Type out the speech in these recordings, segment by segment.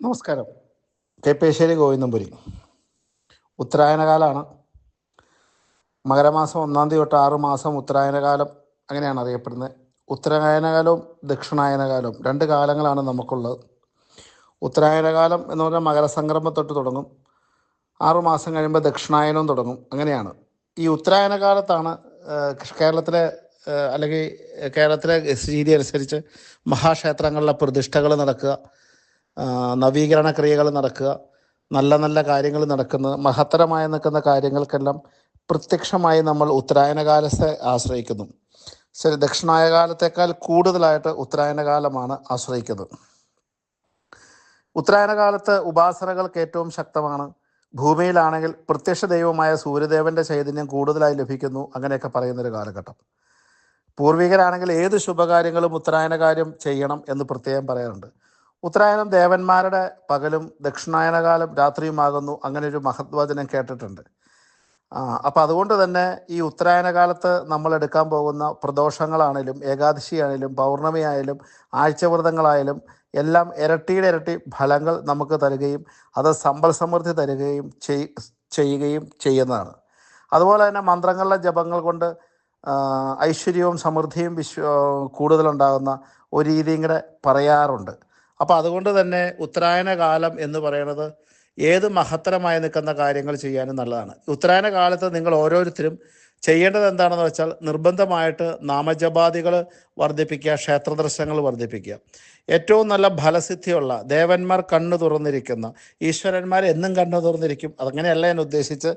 നമസ്കാരം. കേപ്പേശ്ശേരി ഗോവിന്ദംപുരി. ഉത്തരായനകാലമാണ് മകരമാസം ഒന്നാം തീയതി തൊട്ട് ആറ് മാസം ഉത്തരായനകാലം അങ്ങനെയാണ് അറിയപ്പെടുന്നത്. ഉത്തരായനകാലവും ദക്ഷിണായനകാലവും രണ്ട് കാലങ്ങളാണ് നമുക്കുള്ളത്. ഉത്തരായനകാലം എന്ന് പറഞ്ഞാൽ മകരസംക്രമം തൊട്ട് തുടങ്ങും. ആറു മാസം കഴിയുമ്പോൾ ദക്ഷിണായനവും തുടങ്ങും. അങ്ങനെയാണ്. ഈ ഉത്തരായനകാലത്താണ് കേരളത്തിലെ അല്ലെങ്കിൽ കേരളത്തിലെ രീതി അനുസരിച്ച് മഹാക്ഷേത്രങ്ങളിലെ പ്രതിഷ്ഠകൾ നടക്കുക. നവീകരണ ക്രിയകൾ നടക്കുക നല്ല നല്ല കാര്യങ്ങൾ നടക്കുന്നത് മഹത്തരമായി നിൽക്കുന്ന കാര്യങ്ങൾക്കെല്ലാം പ്രത്യക്ഷമായി നമ്മൾ ഉത്തരായന കാലത്തെ ആശ്രയിക്കുന്നു. ശരി ദക്ഷിണായ കാലത്തേക്കാൾ കൂടുതലായിട്ട് ഉത്തരായന കാലമാണ് ആശ്രയിക്കുന്നത്. ഉത്തരായന കാലത്ത് ഉപാസനകൾക്ക് ഏറ്റവും ശക്തമാണ്. ഭൂമിയിലാണെങ്കിൽ പ്രത്യക്ഷ ദൈവമായ സൂര്യദേവന്റെ ചൈതന്യം കൂടുതലായി ലഭിക്കുന്നു അങ്ങനെയൊക്കെ പറയുന്നൊരു കാലഘട്ടം. പൂർവികരാണെങ്കിൽ ഏത് ശുഭകാര്യങ്ങളും ഉത്തരായന കാര്യം ചെയ്യണം എന്ന് പ്രത്യേകം പറയാറുണ്ട്. ഉത്തരായനം ദേവന്മാരുടെ പകലും ദക്ഷിണായനകാലം രാത്രിയുമാകുന്നു. അങ്ങനെ ഒരു മഹത്വചനം കേട്ടിട്ടുണ്ട്. അപ്പം അതുകൊണ്ട് തന്നെ ഈ ഉത്തരായന കാലത്ത് നമ്മൾ എടുക്കാൻ പോകുന്ന പ്രദോഷങ്ങളാണേലും ഏകാദശിയാണേലും പൗർണമി ആയാലും ആഴ്ചവ്രതങ്ങളായാലും എല്ലാം ഇരട്ടിയുടെ ഇരട്ടി ഫലങ്ങൾ നമുക്ക് തരികയും അത് സമ്പൽ സമൃദ്ധി തരികയും ചെയ്- ചെയ്യുകയും ചെയ്യുന്നതാണ്. അതുപോലെ തന്നെ മന്ത്രങ്ങളുടെ ജപങ്ങൾ കൊണ്ട് ഐശ്വര്യവും സമൃദ്ധിയും വിശ്വ കൂടുതലുണ്ടാകുന്ന ഒരു രീതിയും കൂടെ പറയാറുണ്ട്. അപ്പോൾ അതുകൊണ്ട് തന്നെ ഉത്തരായന കാലം എന്ന് പറയുന്നത് ഏത് മഹത്തരമായി നിൽക്കുന്ന കാര്യങ്ങൾ ചെയ്യാനും നല്ലതാണ്. ഉത്തരായന കാലത്ത് നിങ്ങൾ ഓരോരുത്തരും ചെയ്യേണ്ടത് എന്താണെന്ന് വെച്ചാൽ നിർബന്ധമായിട്ട് നാമജപാദികൾ വർദ്ധിപ്പിക്കുക ക്ഷേത്ര ദർശനങ്ങൾ വർദ്ധിപ്പിക്കുക. ഏറ്റവും നല്ല ഫലസിദ്ധിയുള്ള ദേവന്മാർ കണ്ണു തുറന്നിരിക്കുന്ന ഈശ്വരന്മാർ എന്നും കണ്ണു തുറന്നിരിക്കും. അതങ്ങനെയല്ല ഞാൻ ഉദ്ദേശിച്ച്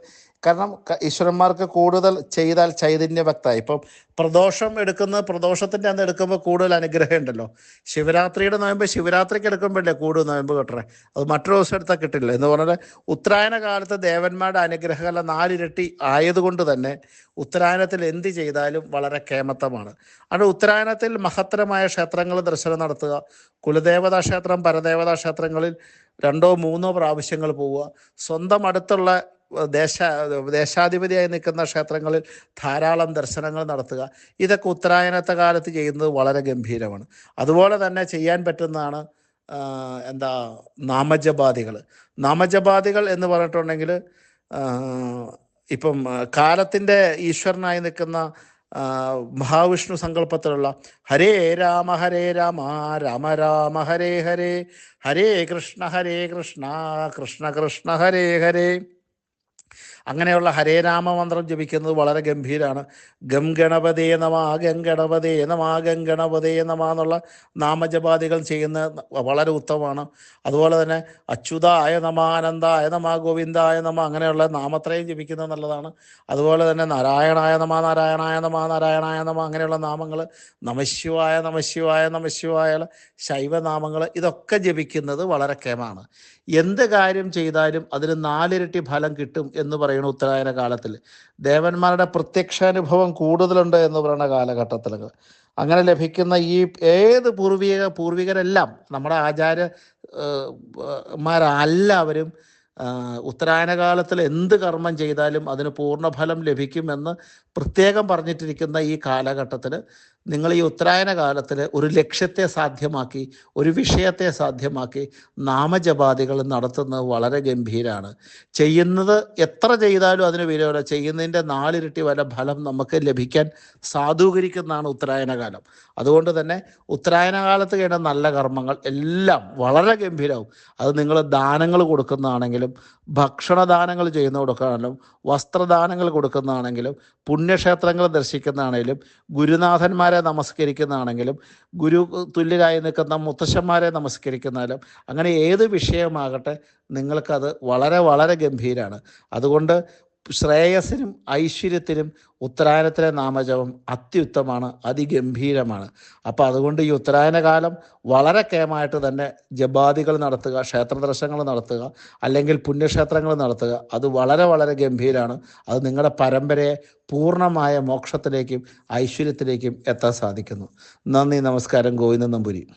കാരണം ഈശ്വരന്മാർക്ക് കൂടുതൽ ചെയ്താൽ ചൈതന്യ ഭക്തായി ഇപ്പം പ്രദോഷം എടുക്കുന്ന പ്രദോഷത്തിന്റെ അന്ന് എടുക്കുമ്പോൾ കൂടുതൽ അനുഗ്രഹം ഉണ്ടല്ലോ. ശിവരാത്രിയുടെ നോയമ്പ് ശിവരാത്രിക്ക് എടുക്കുമ്പോഴല്ലേ കൂടുതൽ നോയമ്പ് കിട്ടണേ? അത് മറ്റൊരു ദിവസം എടുത്താൽ കിട്ടില്ല. എന്ന് പറഞ്ഞാൽ ഉത്തരായന കാലത്ത് ദേവന്മാരുടെ അനുഗ്രഹമല്ല നാലിരട്ടി ആയതുകൊണ്ട് തന്നെ ഉത്തരായനത്തിൽ എന്ത് ചെയ്താലും വളരെ കേമത്തമാണ് അത് ഉത്തരായനത്തിൽ മഹത്തരമായ ക്ഷേത്രങ്ങൾ ദർശനം നടത്തുക. കുലദേവതാ ക്ഷേത്രം പരദേവതാ ക്ഷേത്രങ്ങളിൽ രണ്ടോ മൂന്നോ പ്രാവശ്യങ്ങൾ പോവുക. സ്വന്തം അടുത്തുള്ള ദേശ ദേശാധിപതിയായി നിൽക്കുന്ന ക്ഷേത്രങ്ങളിൽ ധാരാളം ദർശനങ്ങൾ നടത്തുക. ഇതൊക്കെ ഉത്തരായനത്തെ കാലത്ത് ചെയ്യുന്നത് വളരെ ഗംഭീരമാണ്. അതുപോലെ തന്നെ ചെയ്യാൻ പറ്റുന്നതാണ് എന്താ നാമജപാദികൾ. നാമജപാദികൾ എന്ന് പറഞ്ഞിട്ടുണ്ടെങ്കിൽ ഇപ്പം കാലത്തിന്റെ ഈശ്വരനായി നിൽക്കുന്ന മഹാവിഷ്ണു സങ്കല്പത്തിലുള്ള ഹരേ രാമ ഹരേ രാമ രാമ രാമ ഹരേ ഹരേ ഹരേ കൃഷ്ണ ഹരേ കൃഷ്ണ കൃഷ്ണ കൃഷ്ണ ഹരേ ഹരേ. അങ്ങനെയുള്ള ഹരേ രാമ മന്ത്രം ജപിക്കുന്നത് വളരെ ഗംഭീരമാണ് ഗം ഗണപതേ നമ ഗം ഗണപതേ നമ ഗം ഗണപതേ നമ എന്നുള്ള നാമജപാദികൾ ചെയ്യുന്ന വളരെ ഉത്തമമാണ്. അതുപോലെ തന്നെ അച്യുതായ നമ ആനന്ദായ നമ ഗോവിന്ദായ നമ അങ്ങനെയുള്ള നാമത്രയും ജപിക്കുന്നത് നല്ലതാണ്. അതുപോലെ തന്നെ നാരായണായ നമ നാരായണായ നമ നാരായണായ നമ അങ്ങനെയുള്ള നാമങ്ങൾ നമശിവായ നമശിവായ നമശിവായ ശൈവനാമങ്ങൾ ഇതൊക്കെ ജപിക്കുന്നത് വളരെ കേമാണ് എന്ത് കാര്യം ചെയ്താലും അതിന് നാലിരട്ടി ഫലം കിട്ടും എന്ന് പറയുന്ന ഉത്തരായന കാലത്തിൽ ദേവന്മാരുടെ പ്രത്യക്ഷാനുഭവം കൂടുതലുണ്ട് എന്ന് പറയുന്ന കാലഘട്ടത്തിൽ അങ്ങനെ ലഭിക്കുന്ന ഈ ഏത് പൂർവിക പൂർവികരെല്ലാം നമ്മുടെ ആചാര്യ ഏഹ്, മാരെല്ലാവരും ആഹ്, ഉത്തരായന കാലത്തിൽ എന്ത് കർമ്മം ചെയ്താലും അതിന് പൂർണഫലം ലഭിക്കുമെന്ന് പ്രത്യേകം പറഞ്ഞിട്ടിരിക്കുന്ന ഈ കാലഘട്ടത്തിൽ നിങ്ങൾ ഈ ഉത്തരായന കാലത്തിൽ ഒരു ലക്ഷ്യത്തെ സാധ്യമാക്കി ഒരു വിഷയത്തെ സാധ്യമാക്കി നാമജപാദികൾ നടത്തുന്നത് വളരെ ഗംഭീരമാണ് ചെയ്യുന്നത് എത്ര ചെയ്താലും അതിന് വിലയില്ല ചെയ്യുന്നതിന്റെ നാലിരട്ടി വരെ ഫലം നമുക്ക് ലഭിക്കാൻ സാധൂകരിക്കുന്നതാണ് ഉത്തരായന കാലം അതുകൊണ്ട് തന്നെ ഉത്തരായന കാലത്ത് കഴിഞ്ഞ നല്ല കർമ്മങ്ങൾ എല്ലാം വളരെ ഗംഭീരമാവും അത് നിങ്ങൾ ദാനങ്ങൾ കൊടുക്കുന്നതാണെങ്കിലും ഭക്ഷണദാനങ്ങൾ ചെയ്യുന്ന കൊടുക്കുകയാണെങ്കിലും വസ്ത്രദാനങ്ങൾ കൊടുക്കുന്നതാണെങ്കിലും പുണ്യക്ഷേത്രങ്ങൾ ദർശിക്കുന്നതാണെങ്കിലും ഗുരുനാഥന്മാരെ നമസ്കരിക്കുന്നതാണെങ്കിലും ഗുരു തുല്യരായി നിൽക്കുന്ന മുത്തശ്ശന്മാരെ നമസ്കരിക്കുന്നാലും അങ്ങനെ ഏത് വിഷയമാകട്ടെ നിങ്ങൾക്കത് വളരെ വളരെ ഗംഭീരമാണ് അതുകൊണ്ട് ശ്രേയസിനും ഐശ്വര്യത്തിനും ഉത്തരായനത്തിലെ നാമജപം അത്യുത്തമാണ് അതിഗംഭീരമാണ്. അപ്പോൾ അതുകൊണ്ട് ഈ ഉത്തരായനകാലം വളരെ കേമായിട്ട് തന്നെ ജപാദികൾ നടത്തുക ക്ഷേത്ര ദർശനങ്ങൾ നടത്തുക അല്ലെങ്കിൽ പുണ്യക്ഷേത്രങ്ങൾ നടത്തുക അത് വളരെ വളരെ ഗംഭീരമാണ് അത് നിങ്ങളുടെ പരമ്പരയെ പൂർണമായ മോക്ഷത്തിലേക്കും ഐശ്വര്യത്തിലേക്കും എത്താൻ സാധിക്കുന്നു. നന്ദി നമസ്കാരം. ഗോവിന്ദൻ നമ്പൂരി.